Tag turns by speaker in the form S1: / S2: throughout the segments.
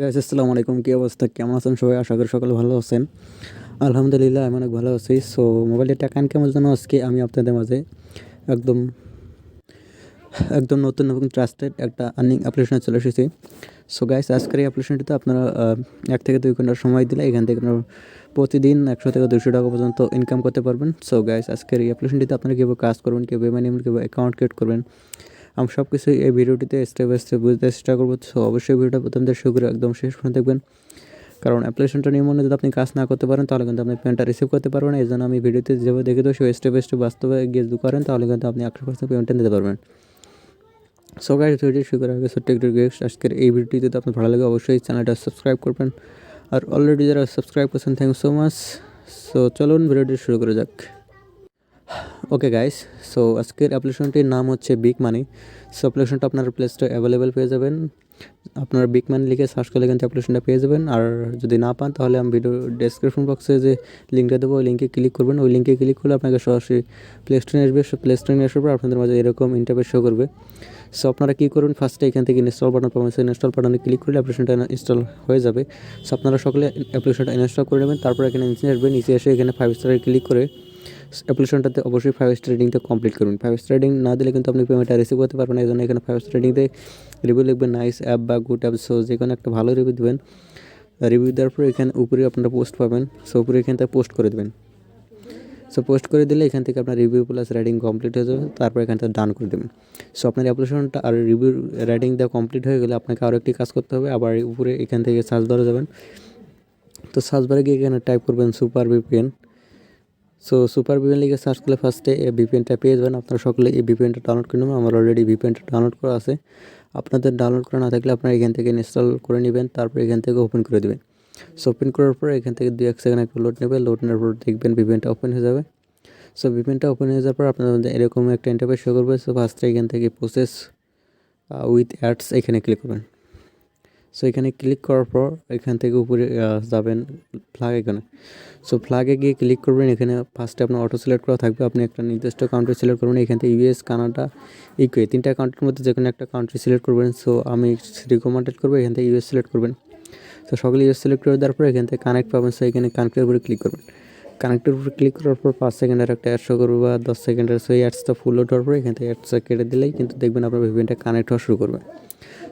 S1: Guys আসসালামু আলাইকুম কী অবস্থা? কেমন আছেন সবাই? আশা করি সকলে ভালো আছেন। আলহামদুলিল্লাহ, আমি অনেক ভালো আছি। সো মোবাইলের টাকা ইনকামের জন্য আজকে আমি আপনাদের মাঝে একদম একদম নতুন এবং ট্রাস্টেড একটা আর্নিং অ্যাপ্লিকেশনে চলে এসেছি। সো গাইস আজকের এই অ্যাপ্লিকেশনটিতে আপনারা এক থেকে দুই ঘণ্টার সময় দিলে এখান থেকে আপনারা প্রতিদিন একশো থেকে দুশো টাকা পর্যন্ত ইনকাম করতে পারবেন। সো গাইস আজকের এই অ্যাপ্লিকেশনটিতে আপনারা কীভাবে কাজ করবেন, কীভাবে মানে কীভাবে অ্যাকাউন্ট ক্রিয়েট করবেন আমি সব কিছু এই ভিডিওটিতে স্টেপ বাই স্টেপ বুঝতে চেষ্টা করব। সো অবশ্যই ভিডিওটা প্রথম থেকে শুরু করে একদম শেষ পর্যন্ত দেখবেন। কারণ অ্যাপ্লিকেশনটা নিয়ে মনে যদি আপনি কাজ না করতে পারেন, তাহলে কিন্তু আপনি পেমেন্টটা রিসিভ করতে পারবেন এই জন্য আমি ভিডিওতে যেভাবে দেখে দেবো সেই স্টেপ বাই স্টেপ বাস্তবে গিয়ে করেন, তাহলে কিন্তু আপনি একশো পার্সেন্ট পেমেন্টটা নিতে পারবেন। সো গাইজ ভিডিও শুরু করার আগে ছোট্ট একটু রিকোয়েস্ট আজকের এই ভিডিওটি যদি আপনার ভালো লাগে, অবশ্যই চ্যানেলটা সাবস্ক্রাইব করবেন। আর অলরেডি যারা সাবস্ক্রাইব করছেন থ্যাংক সো মাচ সো চলুন ভিডিওটি শুরু করে যাক। ওকে গাইস সো আজকের অ্যাপ্লিকেশনটির নাম হচ্ছে বিগ মানি সো অ্যাপ্লিকেশনটা আপনার প্লে স্টোরে অ্যাভেলেবেল পেয়ে যাবেন। আপনার বিগ মানি লিখে সার্চ করলে কিন্তু অ্যাপ্লিকেশনটা পেয়ে যাবেন। আর যদি না পান, তাহলে আমি ভিডিও ডেসক্রিপশন বক্সে যে লিঙ্কটা দেবো, ওই লিঙ্কে ক্লিক করবেন। ওই লিঙ্কে ক্লিক করলে আপনাকে সরাসরি প্লে স্টোরে আসবে। প্লে স্টোরে আসার পর আপনাদের মাঝে এরকম ইন্টারভেস শো করবে। সো আপনারা কী করুন ফার্স্টে এখান থেকে ইনস্টল বাটন পাবেন সেই ইনস্টল বাটনে ক্লিক করলে অ্যাপ্লিকেশনটা ইনস্টল হয়ে যাবে। সো আপনারা সকলে অ্যাপ্লিকেশনটা ইনস্টল করে নেবেন, তারপর এখানে নিচে আসবে, নিচে এসে এখানে ফাইভ স্টারে ক্লিক করে অ্যাপ্লিকেশনটাতে অবশ্যই ফাইভ স্টার রেটিংটা কমপ্লিট করুন। ফাইভ স্টার রেটিং না দিলে কিন্তু আপনি পেমেন্টটা রিসিভ করতে পারবেন না, এই জন্য এখানে ফাইভ স্টার রেটিংতে রিভিউ লিখবেন নাইস অ্যাপ বা গুড অ্যাপ সো যে কোনো একটা ভালো রিভিউ দেবেন। রিভিউ দেওয়ার পর এখানে উপরে আপনারা পোস্ট পাবেন সো উপরে এখান পোস্ট করে দেবেন। সো পোস্ট করে দিলে এখান থেকে আপনার রিভিউ প্লাস রাইডিং কমপ্লিট হয়ে যাবে, তারপর এখান থেকে ডান করে দেবেন। সো আপনার অ্যাপ্লিকেশনটা আর রিভিউ রাইডিং দেওয়া কমপ্লিট হয়ে গেলে আপনাকে আরও একটি কাজ করতে হবে, আবার উপরে এখান থেকে সার্চ বারে যাবেন। তো সার্চ বারে গিয়ে এখানে টাইপ করবেন super VPN so super VPN লিখে সার্চ করলে ফার্স্টে এই ভিপিএনটা পেয়ে যাবেন। আপনারা সকলে এই ভিপিএনটা ডাউনলোড করে নেবেন। আমার অলরেডি ভিপিএনটা ডাউনলোড করা আছে। আপনাদের ডাউনলোড করা না থাকলে আপনারা এখান থেকে ইনস্টল করে নেবেন, তারপর এখান থেকে ওপেন করে দেবেন। সো ওপেন করার পর এখান থেকে দুই এক সেকেন্ড একটু লোড নেবে লোড নেওয়ার পর দেখবেন ভিপিএনটা ওপেন হয়ে যাবে। সো ভিপিএনটা ওপেন হয়ে যাওয়ার পর আপনাদের এরকম একটা ইন্টারফেস শো করবে। সো ফার্স্টে এখান থেকে প্রসেস উইথ অ্যাডস এখানে ক্লিক করবেন। সো এখানে ক্লিক করার পর এখান থেকে উপরে যাবেন ফ্ল্যাগ এখানে সো ফ্ল্যাগে গিয়ে ক্লিক করবেন, এখানে ফার্স্টে আপনার অটো সিলেক্ট করা থাকবে। আপনি একটা নির্দিষ্ট কাউন্ট্রি সিলেক্ট করবেন, এখান থেকে ইউএস কানাডা ইউকে তিনটা কান্ট্রির মধ্যে যে কোনো একটা কান্ট্রি সিলেক্ট করবেন। সো আমি রিকমেন্ডেড করব, এখান থেকে ইউএস সিলেক্ট করবেন। তো সকলে সিলেক্ট করে দেওয়ার পর এখান থেকে কানেক্ট পাবেন। সো এখানে কানেক্টের উপরে ক্লিক করবেন। কানেক্টের উপরে ক্লিক করার পর পাঁচ সেকেন্ডের একটা অ্যাড শো করবে বা দশ সেকেন্ডের সেই অ্যাডসটা ফুল হওয়ার পর এখান থেকে অ্যাডসটা কেটে দিলেই কিন্তু দেখবেন আপনার ভিভেনটা কানেক্ট হওয়া শুরু করবে।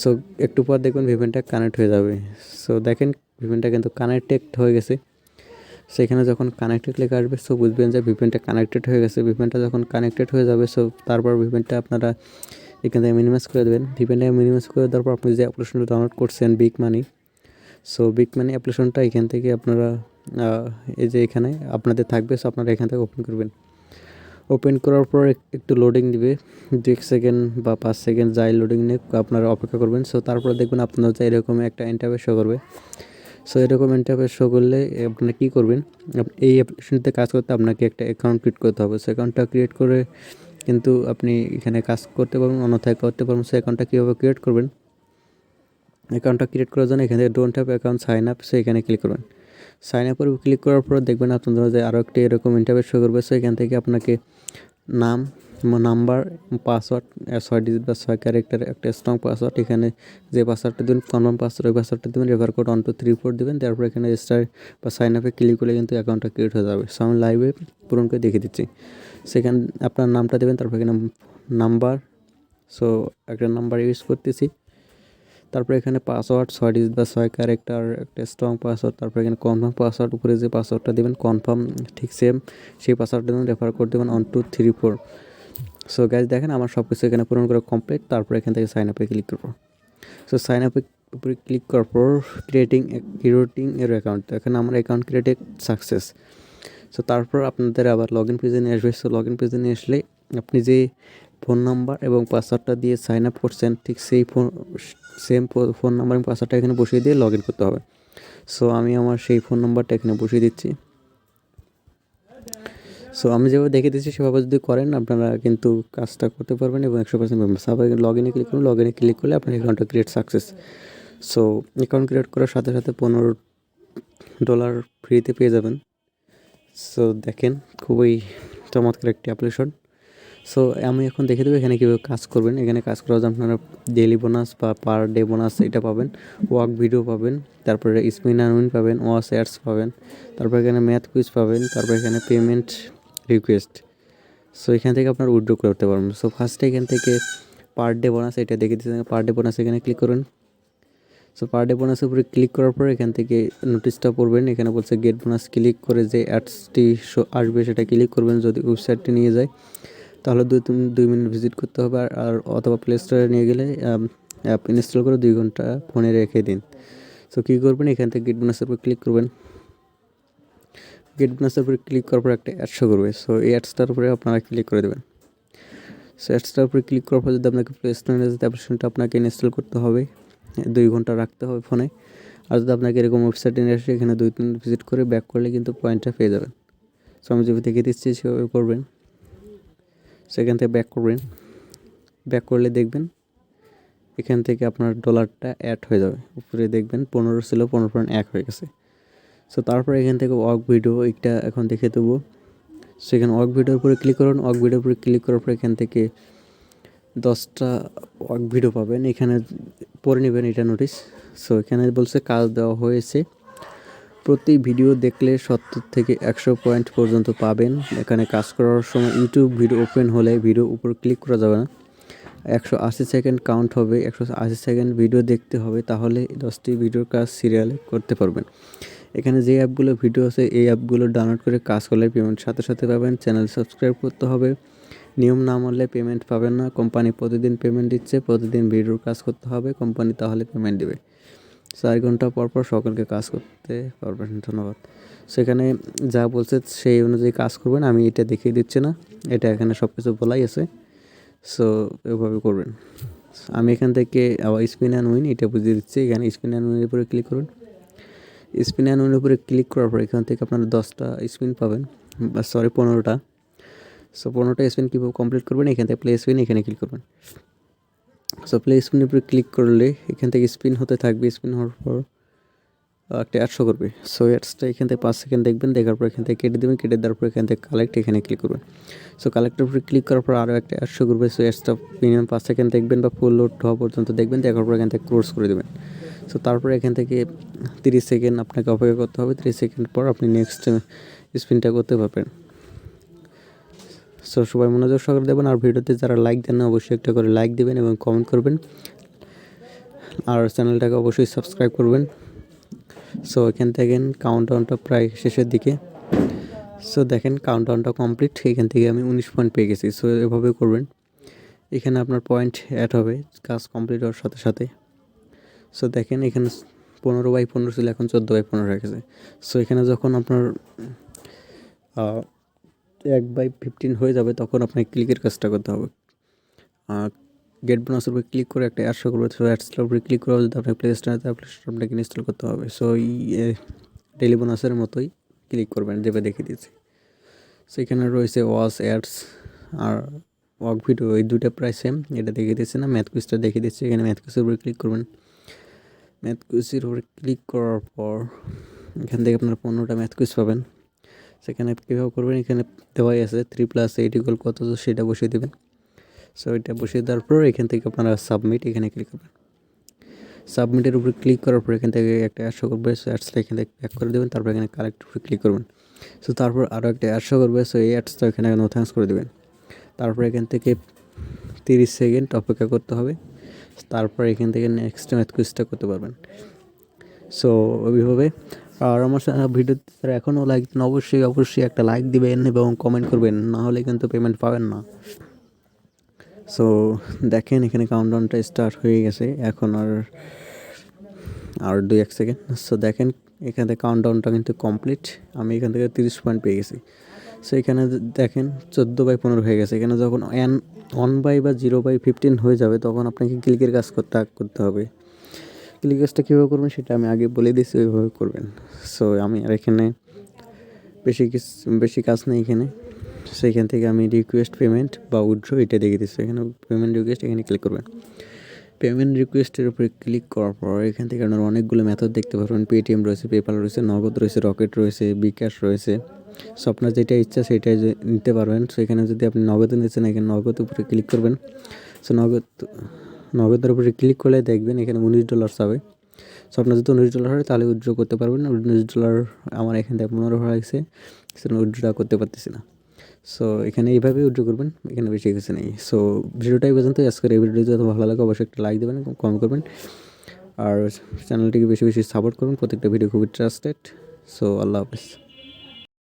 S1: সো একটু পর দেখবেন ভিভেনটা কানেক্ট হয়ে যাবে। সো দেখেন ভিভেনটা কিন্তু কানেক্টেড হয়ে গেছে। সেখানে যখন কানেক্টেড লেখা আসবে সো বুঝবেন যে ভিভেনটা কানেক্টেড হয়ে গেছে। ভিভেনটা যখন কানেক্টেড হয়ে যাবে সো তারপর ভিভেনটা আপনারা এখান থেকে মিনিমাইজ করে দেবেন। ভিভেনটা মিনিমাইজ করে দেওয়ার পর আপনি যে অ্যাপ্লিকেশনটা ডাউনলোড করছেন big money so big money অ্যাপ্লিকেশনটা এখান থেকে আপনারা এই যে এখানে আপনাদের থাকবে সো আপনারা এখান থেকে ওপেন করবেন। ওপেন করার পর একটু লোডিং দিবে। দু এক সেকেন্ড বা পাঁচ সেকেন্ড যাই লোডিং নিয়ে আপনারা অপেক্ষা করবেন। সো তারপরে দেখবেন আপনার যে এরকম একটা ইন্টারভেস শো করবে। সো এরকম ইন্টারভেস শো করলে আপনারা কী করবেন? এই অ্যাপ্লিকেশনতে কাজ করতে আপনাকে একটা অ্যাকাউন্ট ক্রিয়েট করতে হবে। সো অ্যাকাউন্টটা ক্রিয়েট করে কিন্তু আপনি এখানে কাজ করতে পারবেন, অন্যথায় করতে পারবেন। সো অ্যাকাউন্টটা কীভাবে ক্রিয়েট করবেন? অ্যাকাউন্টটা ক্রিয়েট করার জন্য এখানে don't have account sign up so এখানে ক্লিক করবেন। সাইন উপর ক্লিক করার পর দেখবেন আপনাদের যে আরও একটি এরকম ইন্টারভেস শো করবে। সো এখান থেকে আপনাকে নাম নাম্বার পাসওয়ার্ড ছয় ডিজিট বা ছয় ক্যারেক্টার একটা স্ট্রং পাসওয়ার্ড এখানে যে পাসওয়ার্ডটা দেবেন কনফার্ম পাসওয়ার্ড ওই পাসওয়ার্ডটা দেবেন refer code one two three four দেবেন তারপর এখানে স্টার বা সাইন আপে ক্লিক করলে কিন্তু অ্যাকাউন্টটা ক্রিয়েট হয়ে যাবে। সো আমি লাইভে পূরণ করে দেখিয়ে দিচ্ছি। সেখানে, আপনার নামটা দেবেন, তারপর এখানে নাম্বার সো একটা নাম্বার ইউজ করতেছি। তারপরে এখানে পাসওয়ার্ড ছয় ডিজিট বা ছয় ক্যারেক্টার একটা স্ট্রং পাসওয়ার্ড তারপরে এখানে কনফার্ম পাসওয়ার্ড উপরে যে পাসওয়ার্ডটা দেবেন কনফার্ম ঠিক সেম সেই পাসওয়ার্ডটা রেফার কোড দেবেন one two three four so guys দেখেন আমার সব কিছু এখানে পূরণ করা কমপ্লিট তারপর এখান থেকে সাইন আপে ক্লিক করব। সো সাইন আপে উপরে ক্লিক করার পর ক্রিয়েটিং ক্রিয়েটিং এর অ্যাকাউন্ট এখানে আমার অ্যাকাউন্ট ক্রিয়েটেড সাকসেস সো তারপর আপনাদের আবার লগ ইন পেজে নিয়ে আসবে। সো লগ ইন পেজে নিয়ে আসলে আপনি যে ফোন নাম্বার এবং পাসওয়ার্ডটা দিয়ে সাইন আপ করছেন, ঠিক সেই ফোন সেম ফোন নাম্বার এবং পাসওয়ার্ডটা এখানে বসিয়ে দিয়ে লগ ইন করতে হবে। সো আমি আমার সেই ফোন নাম্বারটা এখানে বসিয়ে দিচ্ছি। সো আমি যেভাবে দেখে দিচ্ছি, সেভাবে যদি করেন, আপনারা কিন্তু কাজটা করতে পারবেন এবং একশো পার্সেন্ট সবাই লগ ইনে ক্লিক করুন লগ ইনে ক্লিক করলে আপনার অ্যাকাউন্টটা create success so account create করার সাথে সাথে পনেরো ডলার ফ্রিতে পেয়ে যাবেন। সো দেখেন, খুবই চমৎকার একটি অ্যাপ্লিকেশন সো আমি এখন দেখে দেবো এখানে কীভাবে কাজ করবেন। এখানে কাজ করার জন্য আপনারা ডেলি বোনাস বা পার ডে বোনাস এটা পাবেন ওয়ার্ক ভিডিও পাবেন, তারপরে স্পিন আর্নিং পাবেন ওয়াস অ্যাডস পাবেন, তারপর এখানে ম্যাথ কুইজ পাবেন, তারপর এখানে পেমেন্ট রিকোয়েস্ট সো এখান থেকে আপনার উইড্রো করতে পারবেন। সো ফার্স্টে এখান থেকে পার ডে বোনাস এটা দেখে দিচ্ছেন পার ডে বোনাস এখানে ক্লিক করুন। সো পার ডে বোনাসের উপরে ক্লিক করার পর এখান থেকে নোটিশটা পড়বেন। এখানে বলছে গেট বোনাস ক্লিক করে যে অ্যাডসটি শো আসবে সেটা ক্লিক করবেন। যদি ওয়েবসাইটটি নিয়ে যায় তাহলে দুই তিন দুই মিনিট ভিজিট করতে হবে আর অথবা প্লে স্টোরে নিয়ে গেলে অ্যাপ ইনস্টল করে দুই ঘণ্টা ফোনে রেখে দিন। সো কী করবেন? এখান থেকে গেট বোনাসের উপর ক্লিক করবেন। গেট বোনাসের উপরে ক্লিক করার পর একটা অ্যাড শো করবে। সো এই অ্যাডসটার উপরে আপনারা ক্লিক করে দেবেন। সো অ্যাডসটার উপরে ক্লিক করার পর যদি আপনাকে প্লে স্টোরে যেতে অ্যাপ্লিকেশনটা আপনাকে ইনস্টল করতে হবে, দুই ঘণ্টা রাখতে হবে ফোনে। আর যদি আপনাকে এরকম ওয়েবসাইটে নিয়ে আসে, এখানে দুই তিন ভিজিট করে ব্যাক করলে কিন্তু পয়েন্টটা পেয়ে যাবেন। সো আমি যেভাবে দেখে দিচ্ছি, সেভাবে করবেন। সেখান থেকে ব্যাক করবেন। ব্যাক করলে দেখবেন এখান থেকে আপনার ডলারটা অ্যাড হয়ে যাবে। উপরে দেখবেন পনেরো ছিল, পনেরো পয়েন্ট এক হয়ে গেছে। সো তারপর এখান থেকে ওয়াক ভিডিও এটা এখন দেখে দেবো। সেখানে ওয়াক ভিডিওর উপরে ক্লিক করুন। ওয়াক ভিডিওর উপরে ক্লিক করার পর এখান থেকে দশটা ওয়াক ভিডিও পাবেন। এখানে পড়ে নেবেন এটা নোটিশ সো এখানে বলছে কাজ দেওয়া হয়েছে। প্রতি ভিডিও দেখলে সত্তর থেকে একশো পয়েন্ট পর্যন্ত পাবেন। এখানে কাজ করার সময় ইউটিউব ভিডিও ওপেন হলে ভিডিও উপর ক্লিক করা যাবে না। একশো আশি সেকেন্ড কাউন্ট হবে, একশো আশি সেকেন্ড ভিডিও দেখতে হবে, তাহলে দশটি ভিডিওর কাজ সিরিয়ালে করতে পারবেন। এখানে যে অ্যাপগুলো ভিডিও আছে, এই অ্যাপগুলো ডাউনলোড করে কাজ করলে পেমেন্ট সাথে সাথে পাবেন চ্যানেল সাবস্ক্রাইব করতে হবে। নিয়ম না মানলে পেমেন্ট পাবেন না কোম্পানি প্রতিদিন পেমেন্ট দিচ্ছে, প্রতিদিন ভিডিওর কাজ করতে হবে কোম্পানি তাহলে পেমেন্ট দেবে। চার ঘণ্টা পর পর সকলকে কাজ করতে পারবেন, ধন্যবাদ। সেখানে যা বলছে সেই অনুযায়ী কাজ করবেন, আমি এটা দেখিয়ে দিচ্ছি না, এটা এখানে সব কিছু বলাই আছে সো এভাবে করবেন। আমি এখান থেকে আবার স্পিন অ্যান্ড উইন এটা বুঝিয়ে দিচ্ছি, এখানে স্পিন অ্যান্ড উইনের উপরে ক্লিক করুন। স্পিন অ্যান্ড উইনের উপরে ক্লিক করার পর এখান থেকে আপনারা দশটা স্পিন পাবেন সরি পনেরোটা। সো পনেরোটা স্পিন কীভাবে কমপ্লিট করবেন, এখান থেকে প্লে স্পিন এখানে ক্লিক করবেন। সো প্লে স্পিনের উপরে ক্লিক করলে এখান থেকে স্পিন হতে থাকবে স্পিন হওয়ার পর একটা অ্যাডশো করবে। সো অ্যাডসটা এখান থেকে পাঁচ সেকেন্ড দেখবেন, দেখার পর এখান থেকে কেটে দেবেন, কেটে দেওয়ার পর এখান থেকে কালেক্ট এখানে ক্লিক করবেন। সো কালেক্টের উপরে ক্লিক করার পর আরও একটা অ্যাডশো করবে। সো অ্যাডসটা মিনিমাম পাঁচ সেকেন্ড দেখবেন বা ফুল লোড হওয়া পর্যন্ত দেখবেন, দেখার পর এখান থেকে ক্লোজ করে দেবেন। সো তারপরে এখান থেকে তিরিশ সেকেন্ড আপনাকে অপেক্ষা করতে হবে। তিরিশ সেকেন্ড পর আপনি নেক্সট স্পিনটা করতে পারবেন। সো সবাই মনোযোগ সহকারে দেবেন আর ভিডিওতে যারা লাইক দেন না, অবশ্যই একটা করে লাইক দেবেন এবং কমেন্ট করবেন। আর চ্যানেলটাকে অবশ্যই সাবস্ক্রাইব করবেন। সো এখান থেকে কাউন্টডাউনটা প্রায় শেষের দিকে। সো দেখেন কাউন্ট কাউন্টডাউনটা কমপ্লিট এখান থেকে আমি উনিশ পয়েন্ট পেয়ে গেছি। সো এভাবে করবেন। এখানে আপনার পয়েন্ট অ্যাড হবে। কাজ কমপ্লিট হওয়ার সাথে সাথে। সো দেখেন এখানে পনেরো বাই পনেরো ছিল, এখন চোদ্দ বাই পনেরো গেছে। সো এখানে যখন আপনার এক বাই ফিফটিন হয়ে যাবে, তখন আপনাকে ক্লিকের কাজটা করতে হবে। গেট বোনাসের উপরে ক্লিক করে একটা অ্যাডশো করবে সো অ্যাডসটার উপরে ক্লিক করে যদি আপনার প্লে স্টোরে অ্যাপ্লিকেশন আপনাকে ইনস্টল করতে হবে। সো ডেলি বোনাসের মতোই ক্লিক করবেন যেভাবে দেখিয়ে দিয়েছি। সেখানে রয়েছে ওয়াশ অ্যাডস আর ওয়াক ভিডিও এই দুটো প্রায় সেম এটা দেখিয়ে দিচ্ছে না ম্যাথ কুইজটা দেখিয়ে দিচ্ছে এখানে ম্যাথ কুইজের উপরে ক্লিক করবেন। ম্যাথ কুইজের উপরে ক্লিক করার পর, এখান থেকে আপনার পনেরোটা ম্যাথ কুইজ পাবেন। সেখানে কীভাবে করবেন? এখানে দেওয়াই আছে থ্রি প্লাস এইট ইকুয়াল কত? সেটা বসিয়ে দেবেন। সো এটা বসিয়ে দেওয়ার পর এখান থেকে আপনারা সাবমিট এখানে ক্লিক করবেন। সাবমিটের উপরে ক্লিক করার পর এখান থেকে একটা অ্যাডশো করবে। সো অ্যাডসটা এখান থেকে প্যাক করে দেবেন। তারপর এখানে কালেক্ট উপরে ক্লিক করবেন। সো তারপর আরও একটা অ্যাডশো করবে। সো এই অ্যাডসটা এখানে নো থ্যাঙ্কস করে দেবেন। তারপর এখান থেকে তিরিশ সেকেন্ড অপেক্ষা করতে হবে। তারপর এখান থেকে নেক্সট ম্যাথ কুইজটা করতে পারবেন। সো ওইভাবে আর আমার ভিডিও তারা এখনও লাইক অবশ্যই অবশ্যই একটা লাইক দিবেন এবং কমেন্ট করবেন। না হলে কিন্তু পেমেন্ট পাবেন না। সো দেখেন এখানে কাউন্টডাউনটা স্টার্ট হয়ে গেছে। এখন আর আর দুই, এক সেকেন্ড সো দেখেন এখান থেকে কাউন্টডাউনটা কিন্তু কমপ্লিট আমি এখান থেকে তিরিশ পয়েন্ট পেয়ে গেছি। সো এখানে দেখেন চোদ্দ বাই পনেরো হয়ে গেছে। এখানে যখন এন ওয়ান বাই বা জিরো বাই ফিফটিন হয়ে যাবে, তখন আপনাকে ক্লিকের কাজ করতে করতে হবে। ক্লিক কাজটা কীভাবে করবেন সেটা আমি আগে বলে দিয়েছি ওইভাবে করবেন। সো আমি আর এখানে বেশি কিছু, বেশি কাজ নেই এখানে। সেইখান থেকে আমি রিকোয়েস্ট পেমেন্ট বা উইড্রো এটা দেখে দিচ্ছি এখানে পেমেন্ট রিকোয়েস্ট এখানে ক্লিক করবেন। পেমেন্ট রিকোয়েস্টের উপরে ক্লিক করার পর এখান থেকে আপনার অনেকগুলো মেথড দেখতে পারবেন। পেটিএম রয়েছে পেপাল রয়েছে, নগদ রয়েছে রকেট রয়েছে বিকাশ রয়েছে। সো আপনার যেটা ইচ্ছা সেটাই নিতে পারবেন। সো এখানে যদি আপনি নগদে নিচ্ছেন এখানে নগদ উপরে ক্লিক করবেন। সো নগদ নগদের উপরে ক্লিক করলে দেখবেন এখানে উনিশ ডলার হবে সো আপনার যদি উনিশ ডলার হয়, তাহলে উইথড্র করতে পারবেন উনিশ ডলার আমার এখান থেকে পনেরো হয়ে গেছে, সেজন্য উইথড্র করতে পারতেছি না। সো এখানে এইভাবে উইথড্র করবেন, এখানে বেশি কিছু নেই। সো ভিডিওটাই পর্যন্ত আজকের এই ভিডিওটি যদি ভালো লাগে, অবশ্যই একটা লাইক দেবেন কমেন্ট করবেন। আর চ্যানেলটিকে বেশি বেশি সাপোর্ট করুন প্রত্যেকটা ভিডিও খুবই ট্রাস্টেড সো আল্লাহ হাফেজ।